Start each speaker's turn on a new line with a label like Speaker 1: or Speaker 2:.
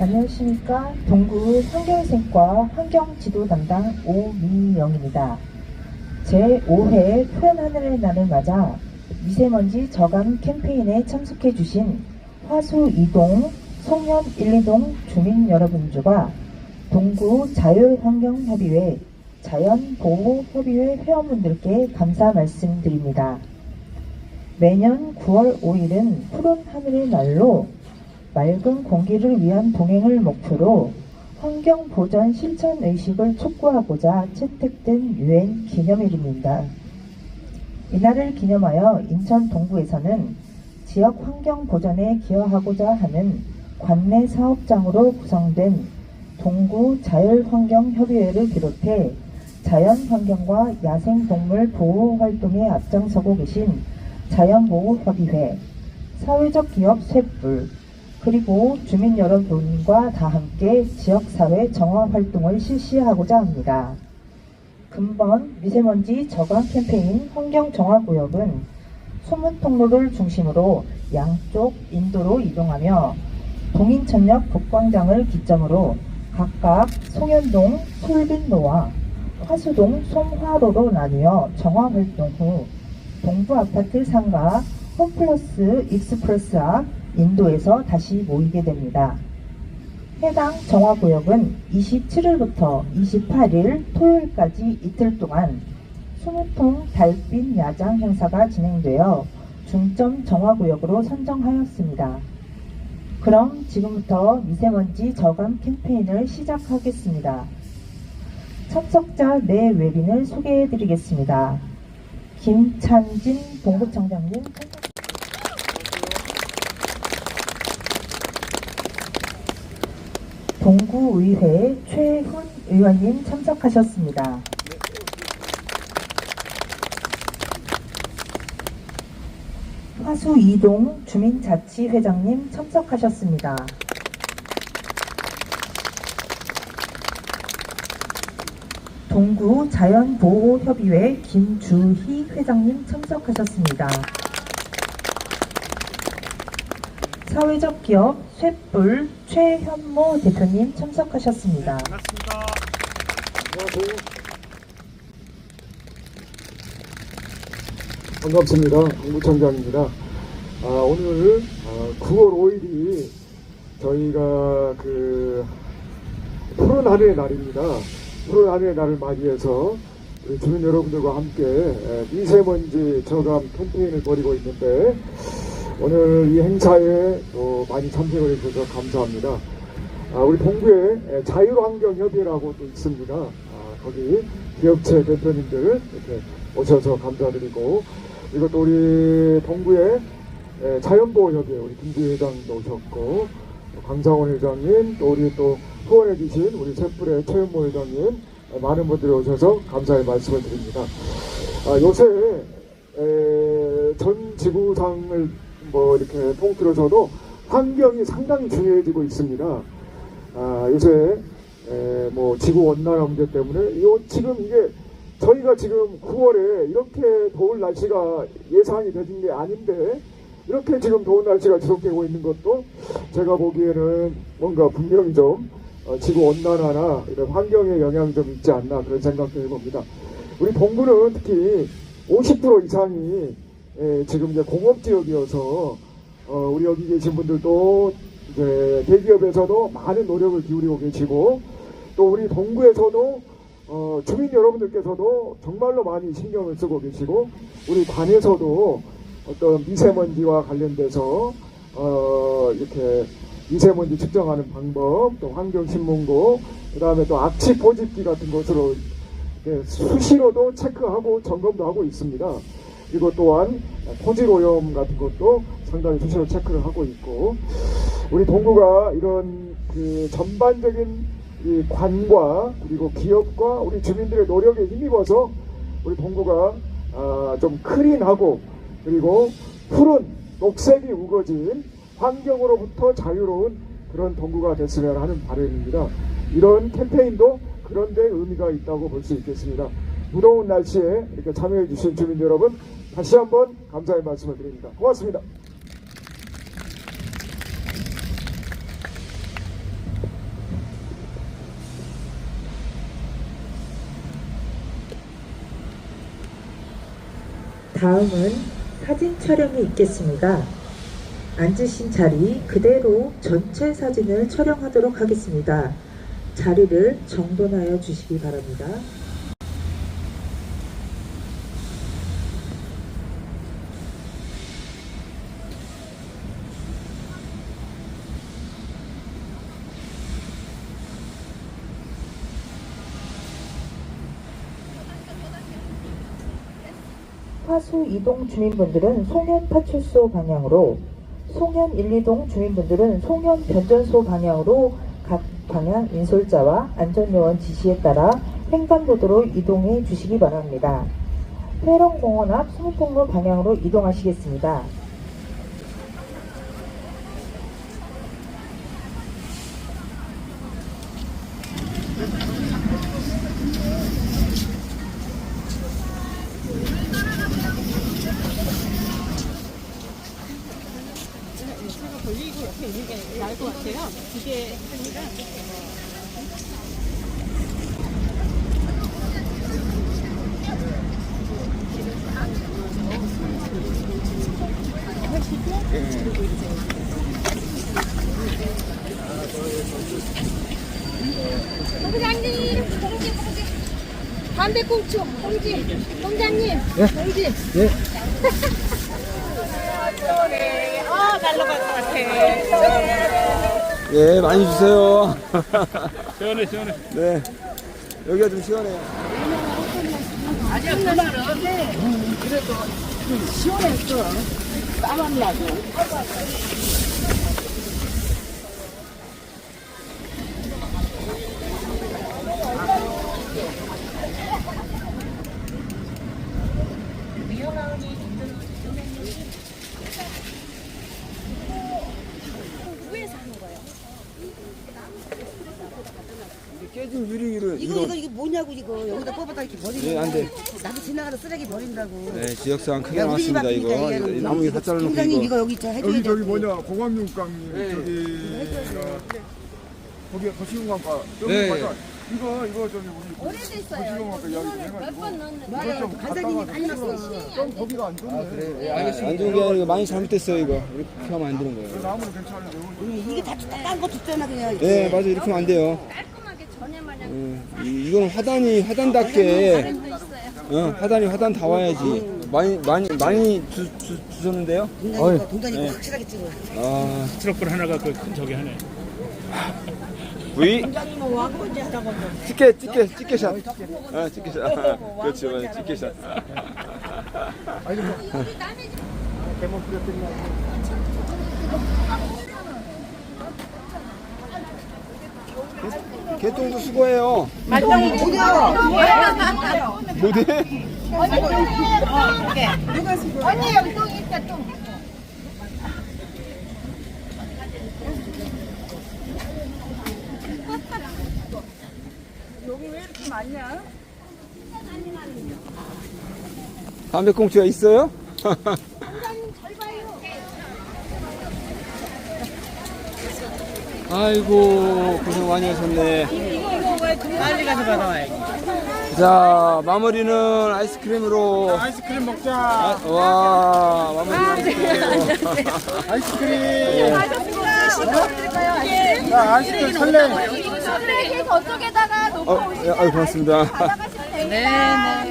Speaker 1: 안녕하십니까. 동구 환경생과 환경지도 담당 오미영입니다. 제5회 푸른 하늘의 날을 맞아 미세먼지 저감 캠페인에 참석해 주신 화수 2동, 송현 1, 2동 주민 여러분들과 동구 자율환경협의회, 자연보호협의회 회원분들께 감사 말씀드립니다. 매년 9월 5일은 푸른 하늘의 날로 맑은 공기를 위한 동행을 목표로 환경 보전 실천 의식을 촉구하고자 채택된 유엔 기념일입니다. 이날을 기념하여 인천 동구에서는 지역 환경 보전에 기여하고자 하는 관내 사업장으로 구성된 동구 자율환경협의회를 비롯해 자연환경과 야생동물 보호 활동에 앞장서고 계신 자연보호협의회, 사회적 기업 쇳불, 그리고 주민 여러분과 다 함께 지역사회 정화 활동을 실시하고자 합니다. 금번 미세먼지 저감 캠페인 환경정화구역은 소문통로를 중심으로 양쪽 인도로 이동하며 동인천역 북광장을 기점으로 각각 송현동 솔빈로와 화수동 송화로로 나뉘어 정화활동 후 동부 아파트 상가 홈플러스 익스프레스 앞 인도에서 다시 모이게 됩니다. 해당 정화구역은 27일부터 28일 토요일까지 이틀 동안 20통 달빛 야장 행사가 진행되어 중점 정화구역으로 선정하였습니다. 그럼 지금부터 미세먼지 저감 캠페인을 시작하겠습니다. 참석자 네 외빈을 소개해 드리겠습니다. 김찬진 동구청장님 참석 동구의회 최훈 의원님 참석하셨습니다. 화수 이동 주민자치회장님 참석하셨습니다. 동구 자연보호협의회 김주희 회장님 참석하셨습니다. 사회적 기업 쇳불 최현모 대표님 참석하셨습니다.
Speaker 2: 반갑습니다.
Speaker 3: 안녕하세요. 반갑습니다. 공부청장입니다. 아, 오늘 아, 9월 5일이 저희가 그 푸른 하늘의 날입니다. 푸른 하늘의 날을 맞이해서 우리 주민 여러분들과 함께 에, 미세먼지 저감 캠페인을 벌이고 있는데 오늘 이 행사에 또 많이 참석을 해주셔서 감사합니다. 아, 우리 동구에 에, 자율환경협의회라고 또 있습니다. 아, 거기 기업체 대표님들 이렇게 오셔서 감사드리고 그리고 또 우리 동구에 에, 자연보호협의회 우리 김주 회장도 오셨고 또 강상원 회장님 또 우리 또 후원해 주신 우리 셋불의 최현모 회장님 에, 많은 분들이 오셔서 감사의 말씀을 드립니다. 아, 요새 에, 전 지구상을 뭐 이렇게 통틀어서도 환경이 상당히 중요해지고 있습니다. 아, 요새 에, 뭐 지구 온난화 문제 때문에 요 지금 이게 저희가 지금 9월에 이렇게 더울 날씨가 예상이 되는 게 아닌데 이렇게 지금 더운 날씨가 지속되고 있는 것도 제가 보기에는 뭔가 분명히 좀 어, 지구 온난화나 이런 환경에 영향이 좀 있지 않나 그런 생각도 해봅니다. 우리 동구는 특히 50% 이상이 에, 지금 이제 공업 지역이어서 어, 우리 여기 계신 분들도 이제 대기업에서도 많은 노력을 기울이고 계시고 또 우리 동구에서도 어, 주민 여러분들께서도 정말로 많이 신경을 쓰고 계시고 우리 관에서도 어떤 미세먼지와 관련돼서 어, 이렇게 미세먼지 측정하는 방법 또 환경신문고 그 다음에 또 악취 포집기 같은 것으로 수시로도 체크하고 점검도 하고 있습니다. 그리고 또한 토질 오염 같은 것도 상당히 수시로 체크를 하고 있고 우리 동구가 이런 그 전반적인 이 관과 그리고 기업과 우리 주민들의 노력에 힘입어서 우리 동구가 아, 좀 클린하고 그리고 푸른 녹색이 우거진 환경으로부터 자유로운 그런 동구가 됐으면 하는 바람입니다. 이런 캠페인도 그런 데 의미가 있다고 볼 수 있겠습니다. 무더운 날씨에 이렇게 참여해 주신 주민 여러분 다시 한번 감사의 말씀을 드립니다. 고맙습니다.
Speaker 1: 다음은 사진 촬영이 있겠습니다. 앉으신 자리 그대로 전체 사진을 촬영하도록 하겠습니다. 자리를 정돈하여 주시기 바랍니다. 화수 2동 주민분들은 송현 파출소 방향으로, 송현 1, 2동 주민분들은 송현 변전소 방향으로 각 방향 인솔자와 안전요원 지시에 따라 횡단보도로 이동해 주시기 바랍니다. 회령공원 앞 수무통로 방향으로 이동하시겠습니다.
Speaker 2: 공장님, 공지, 공지. 담배꽁초, 공지. 공장님, 공지.
Speaker 3: 예.
Speaker 2: 아, 날로 갈것 같아.
Speaker 4: 예, 많이 주세요.
Speaker 5: 시원해 시원해
Speaker 4: 네. 여기가 좀 시원해요. 깨진 유리를
Speaker 6: 이거 이거 이거 뭐냐고 이거 여기다 뽑아다 이렇게 버리는
Speaker 4: 예, 안 돼.
Speaker 6: 나도 지나가다 쓰레기 버린다고.
Speaker 4: 네, 지역사항 크게
Speaker 6: 야, 우리
Speaker 4: 나왔습니다.
Speaker 6: 집
Speaker 4: 이거
Speaker 6: 앞이니까
Speaker 4: 이거
Speaker 6: 이거
Speaker 4: 나무 다 잘라놓고
Speaker 6: 팀장님
Speaker 4: 이거.
Speaker 6: 이거 여기 있죠 해줘야
Speaker 3: 여기
Speaker 6: 돼.
Speaker 3: 저기 뭐냐 공암육강 저기 거기 거시공관과
Speaker 4: 네.
Speaker 3: 이거 이거 저기 우리 거시공관과 이야기 해가지고
Speaker 6: 맞아요. 간사님이 많이 났어.
Speaker 3: 좀 거기가 안 좋네
Speaker 4: 안 좋은 게 아니라 많이 잘못됐어요 이거. 이렇게 하면 안 되는 거예요.
Speaker 3: 나무는 괜찮은데 이거
Speaker 6: 이게 다 딴거 줬잖아 그냥.
Speaker 4: 네, 맞아 이렇게 하면 안 돼요. 음, 이- 이건 화단이 화단답게.
Speaker 2: 어,
Speaker 4: 화단이 화단 다 와야지. 많이 많이 많이 주, 주, 주셨는데요?
Speaker 6: 동단이 동단이 확실하게 찍어.
Speaker 4: 아,
Speaker 5: 트럭불 하나가 그 큰 저기 하네
Speaker 4: V 찍게 찍게 찍게샷. 아, 찍게샷. 그렇지, 맞아, 찍게샷. 개똥도 수고해요. 못해?
Speaker 2: 언니 여기 똥 있다 똥.
Speaker 4: 담배꽁초가 있어요? 아이고 고생 많이 하셨네. 빨리 가서 받아와야지. 자 마무리는 아이스크림으로.
Speaker 3: 아이스크림 먹자
Speaker 4: 아, 와 마무리 아이스크림으로.
Speaker 3: 아이스크림 자 아이스크림 설레
Speaker 2: 저쪽에다가 놓고
Speaker 4: 어, 예, 아유 고맙습니다.
Speaker 2: 가져가시면 됩니다.